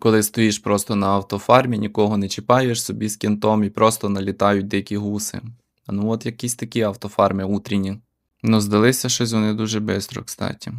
Коли стоїш просто на автофармі, нікого не чіпаєш собі з кінтом і просто налітають дикі гуси. А ну от якісь такі автофарми утрінні. Ну, здалися щось вони дуже швидко, кстати.